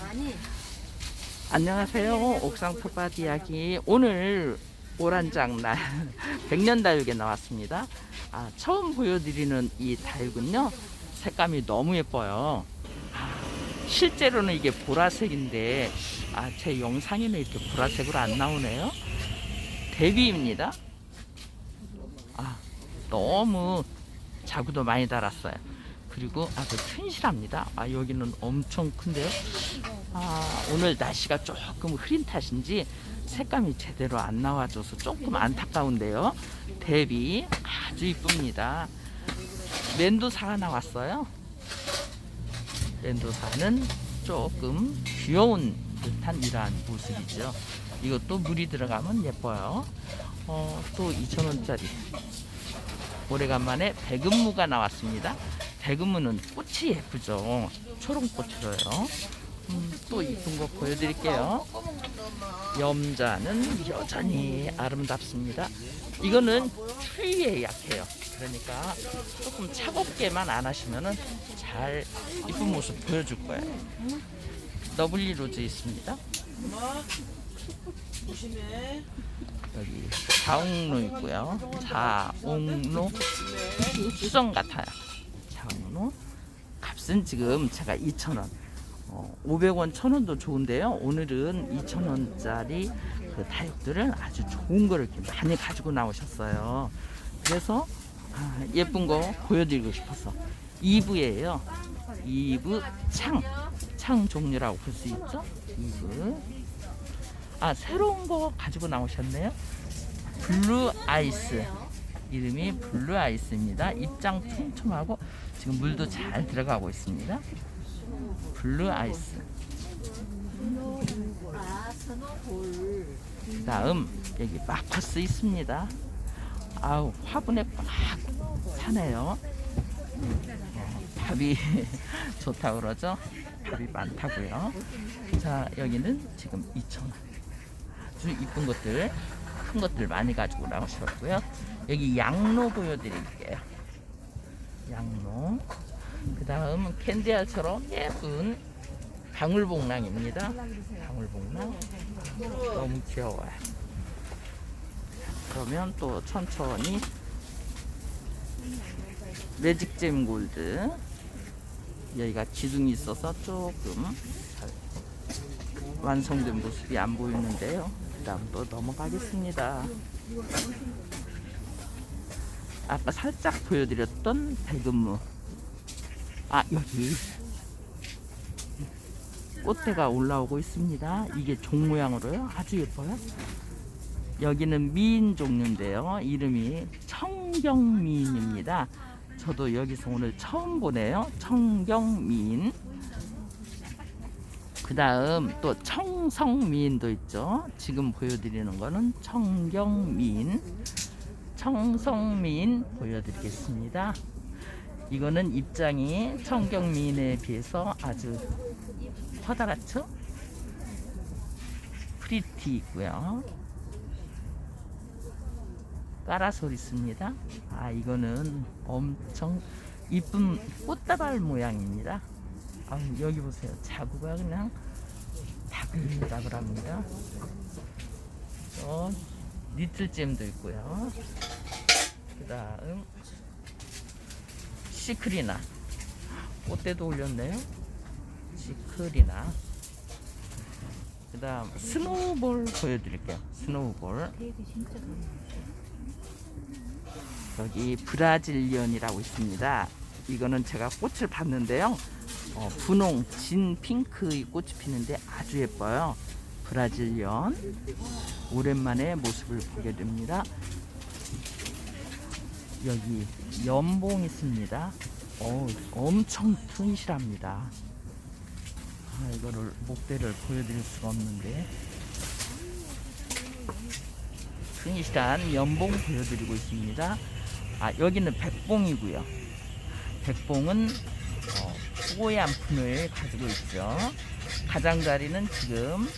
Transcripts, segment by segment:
아니 안녕하세요. 옥상 텃밭 이야기. 오늘 오란장 날 백년 다육에 나왔습니다. 아, 처음 보여드리는 이 다육은요. 색감이 너무 예뻐요. 아, 실제로는 이게 보라색인데 아, 제 영상에는 이렇게 보라색으로 안 나오네요. 대비입니다. 아, 너무 자구도 많이 달았어요. 그리고 아주 튼실합니다. 아, 여기는 엄청 큰데요. 아, 오늘 날씨가 조금 흐린 탓인지 색감이 제대로 안 나와줘서 조금 안타까운데요. 대비 아주 이쁩니다. 멘도사가 나왔어요. 멘도사는 조금 귀여운 듯한 이러한 모습이죠. 이것도 물이 들어가면 예뻐요. 어, 또 2,000원짜리. 오래간만에 백은무가 나왔습니다. 백은무는 꽃이 예쁘죠. 초롱꽃으로요. 음, 또 이쁜 거 보여드릴게요. 염자는 여전히 아름답습니다. 이거는 추위에 약해요. 그러니까 조금 차갑게만 안 하시면은 잘 이쁜 모습 보여줄 거예요. 너블리 로즈 있습니다. 여기 자옥로 있고요. 자옥로 수성 같아요. 값은 지금 제가 2,000원. 어, 500원, 1,000원도 좋은데요. 오늘은 2,000원짜리 그 다육들을 아주 좋은 거를 이렇게 많이 가지고 나오셨어요. 그래서 아, 예쁜 거 보여드리고 싶어서 2부예요. 2부 창, 창 종류라고 볼 수 있죠. 2부. 아 새로운 거 가지고 나오셨네요. 블루 아이스 이름이 블루 아이스입니다. 입장 촘촘하고 지금 물도 잘 들어가고 있습니다. 블루 아이스. 아 스노볼 그다음 여기 마커스 있습니다. 아우 화분에 꽉 차네요. 어, 밥이 좋다 그러죠? 밥이 많다고요. 자 여기는 지금 2,000원. 아주 이쁜 것들, 큰 것들 많이 가지고 나오셨고요. 여기 양로 보여드릴게요. 양로. 그 다음 캔디알처럼 예쁜 방울복랑입니다. 방울복랑. 너무 귀여워요. 그러면 또 천천히 매직잼 골드. 여기가 기둥이 있어서 조금 잘 완성된 모습이 안 보이는데요. 그 다음 또 넘어가겠습니다. 아까 살짝 보여드렸던 백은무. 아, 여기. 꽃대가 올라오고 있습니다. 이게 종 모양으로요. 아주 예뻐요. 여기는 미인 종류인데요. 이름이 청경미인입니다. 저도 여기서 오늘 처음 보네요. 청경미인. 그 다음 또 청성미인도 있죠. 지금 보여드리는 거는 청경미인. 청성미인 보여드리겠습니다. 이거는 입장이 청경미인에 비해서 아주 커다랗죠? 프리티 있고요. 까라솔 있습니다. 아 이거는 엄청 이쁜 꽃다발 모양입니다. 아 여기 보세요. 자구가 그냥 다글다글합니다. 어 니틀잼도 있고요. 그 다음 시크리나 꽃대도 올렸네요. 시크리나. 그 다음 스노우볼 보여드릴게요. 스노우볼. 여기 브라질리언이라고 있습니다. 이거는 제가 꽃을 봤는데요. 어, 분홍 진 핑크의 꽃이 피는데 아주 예뻐요. 브라질리언. 오랜만에 모습을 보게 됩니다. 여기 연봉 있습니다. 어, 엄청 튼실합니다. 아, 이거를 목대를 보여드릴 수가 없는데 튼실한 연봉 보여드리고 있습니다. 아 여기는 백봉이고요. 백봉은 어, 뽀얀 분을 가지고 있죠. 가장자리는 지금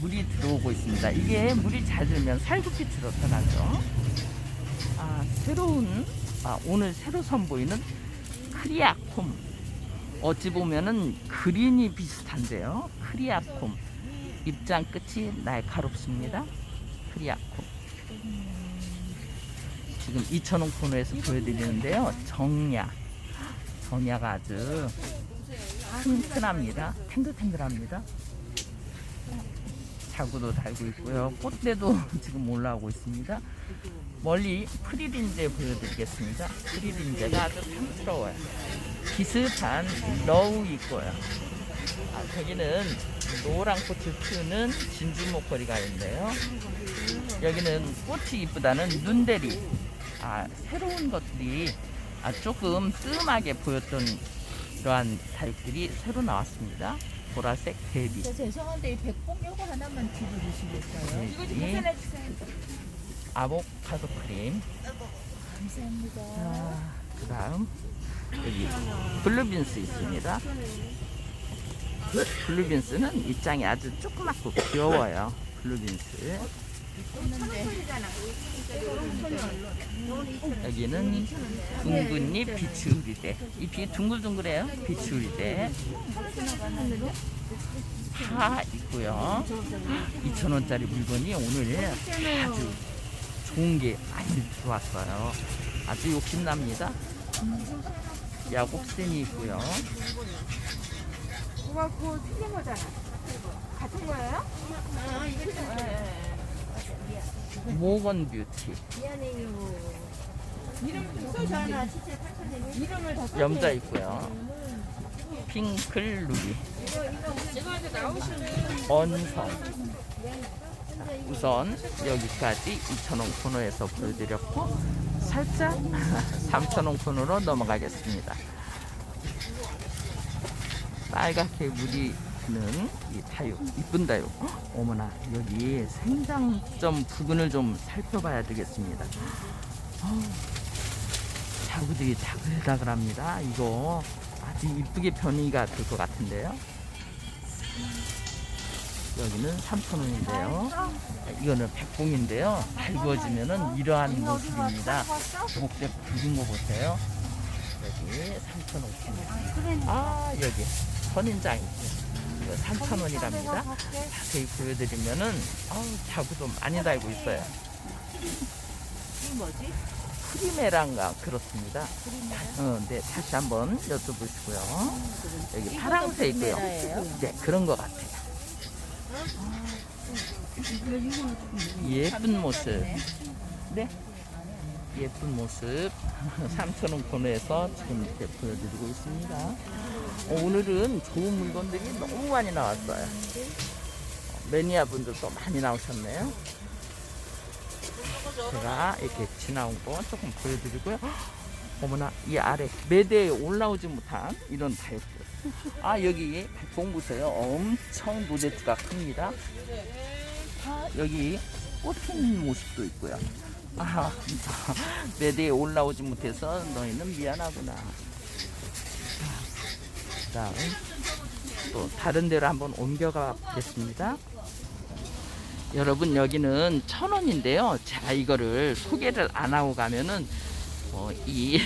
물이 들어오고 있습니다. 이게 물이 잘 들면 살구빛으로 변하죠. 아 새로운 아 오늘 새로 선보이는 크리아콤 어찌 보면은 그린이 비슷한데요. 크리아콤 입장 끝이 날카롭습니다. 크리아콤 지금 2,000원 코너에서 보여드리는데요. 정야 정야가 아주 튼튼합니다. 탱글탱글합니다. 자구도 달고 있고요. 꽃대도 지금 올라오고 있습니다. 멀리 프리린제 보여드리겠습니다. 프리린제가 아주 탐스러워요. 비슷한 러우 있고요. 아, 저기는 노란 꽃을 피우는 진주 목걸이가 있는데요. 여기는 꽃이 이쁘다는 눈대리. 아, 새로운 것들이 아, 조금 뜸하게 보였던 이러한 다육들이 새로 나왔습니다. 보라색 대비. 저 죄송한데 이 백봉 요거 하나만 집어주시겠어요? 이 아보카도 크림. 감사합니다. 아, 그 다음 여기 블루빈스 있습니다. 블루빈스는 입장이 아주 조그맣고 귀여워요. 블루빈스. 여기는 둥근잎 비추리대. 잎이 둥글둥글해요. 비추리대. 다 있고요. 2,000원짜리 물건이 오늘 아주 좋은 게 많이 들어왔어요. 아주 욕심납니다. 야곱센이 있고요. 그거 그거 틀린 거잖아. 모건 뷰티. 미안해요. 이름. 진짜 이름을 다 써. 염자 있고요. 핑클 루비. 언성. 자, 우선 여기까지 2,000원 코너에서 보여드렸고 살짝 3,000원 코너로 넘어가겠습니다. 빨갛게 물이 는 이 다육, 이쁜 다육. 헉, 어머나 여기 생장점 부근을 좀 살펴봐야 되겠습니다. 어우, 자구들이 자글자글합니다. 이거 아주 이쁘게 변이가 될 것 같은데요. 여기는 3,000원인데요. 이거는 백봉인데요. 달구어지면은 이러한 모습입니다. 목대 굵은 거 보세요. 여기 3,000원. 아, 여기 선인장 3,000원이랍니다. 자세히 보여드리면은, 아우, 자구도 많이 달고 있어요. 이 뭐지? 프리메란가 그렇습니다. 어, 네, 다시 한번 여쭤보시고요. 여기 파랑새 있고요. 네, 그런 것 같아요. 예쁜 모습. 네. 예쁜 모습 3,000원 코너에서 지금 이렇게 보여드리고 있습니다. 어, 오늘은 좋은 물건들이 너무 많이 나왔어요. 어, 매니아 분들도 많이 나오셨네요. 제가 이렇게 지나온 거 조금 보여드리고요. 헉, 어머나 이 아래 매대에 올라오지 못한 이런 다육들. 아 여기 백봉 보세요. 엄청 노제트가 큽니다. 아, 여기 꽃 피는 모습도 있고요. 아, 매대에 올라오지 못해서 너희는 미안하구나. 그 다음 또 다른 데로 한번 옮겨가 보겠습니다. 여러분 여기는 천 원인데요. 제가 이거를 소개를 안 하고 가면은 어, 이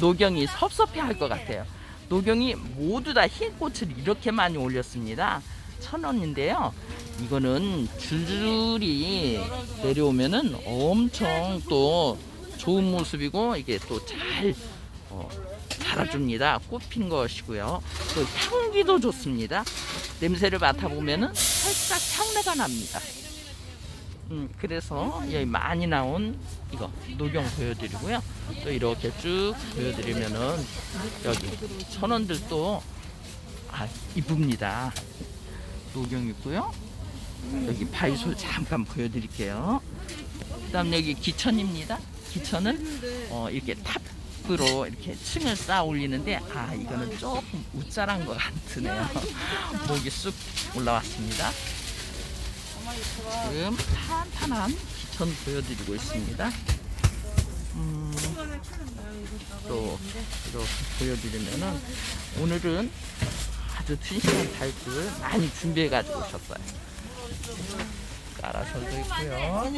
노경이 섭섭해 할 것 같아요. 노경이 모두 다 흰 꽃을 이렇게 많이 올렸습니다. 천 원인데요. 이거는 줄줄이 내려오면은 엄청 또 좋은 모습이고 이게 또 잘 어, 자라줍니다. 꽃핀 것이고요. 또 향기도 좋습니다. 냄새를 맡아보면은 살짝 향내가 납니다. 음, 그래서 여기 많이 나온 이거 녹용 보여드리고요. 또 이렇게 쭉 보여드리면은 여기 천원들도 아 이쁩니다. 녹용 있고요. 여기 바이솔 잠깐 보여드릴게요. 그다음 여기 기천입니다. 기천은 어, 이렇게 탑 으로 이렇게 층을 쌓아 올리는데 아 이거는 조금 우짜란 것 같으네요. 목이 쑥 올라왔습니다. 지금 탄탄한 기천 보여드리고 있습니다. 음, 또 이렇게 보여드리면은 오늘은 아주 튼실한 달들 많이 준비해 가지고 오셨어요. 까라솔도 있고요.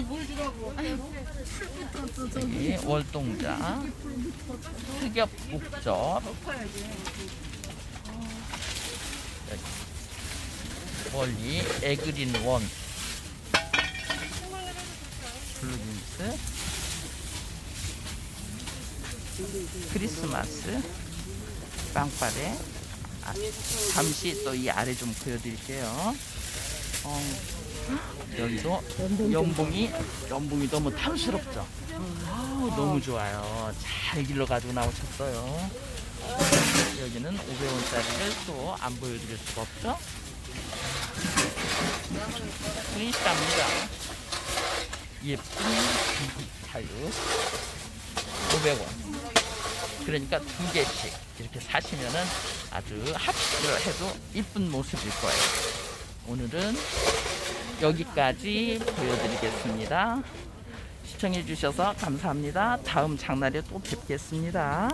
여기 월동자, 흑엽 목접, 원리 에그린 원, 블루진스, 크리스마스, 빵빠레. 아, 잠시 또 이 아래 좀 보여드릴게요. 어, 여기도 연봉이 연봉이 너무 탐스럽죠. 아우, 너무 좋아요. 잘 길러 가지고 나오셨어요. 여기는 500원짜리를 또 안 보여드릴 수가 없죠. 프리시합니다. 예쁜 자유 500원. 그러니까 두 개씩 이렇게 사시면은 아주 합식을 해도 이쁜 모습일 거예요. 오늘은 여기까지 보여드리겠습니다. 시청해 주셔서 감사합니다. 다음 장날에 또 뵙겠습니다.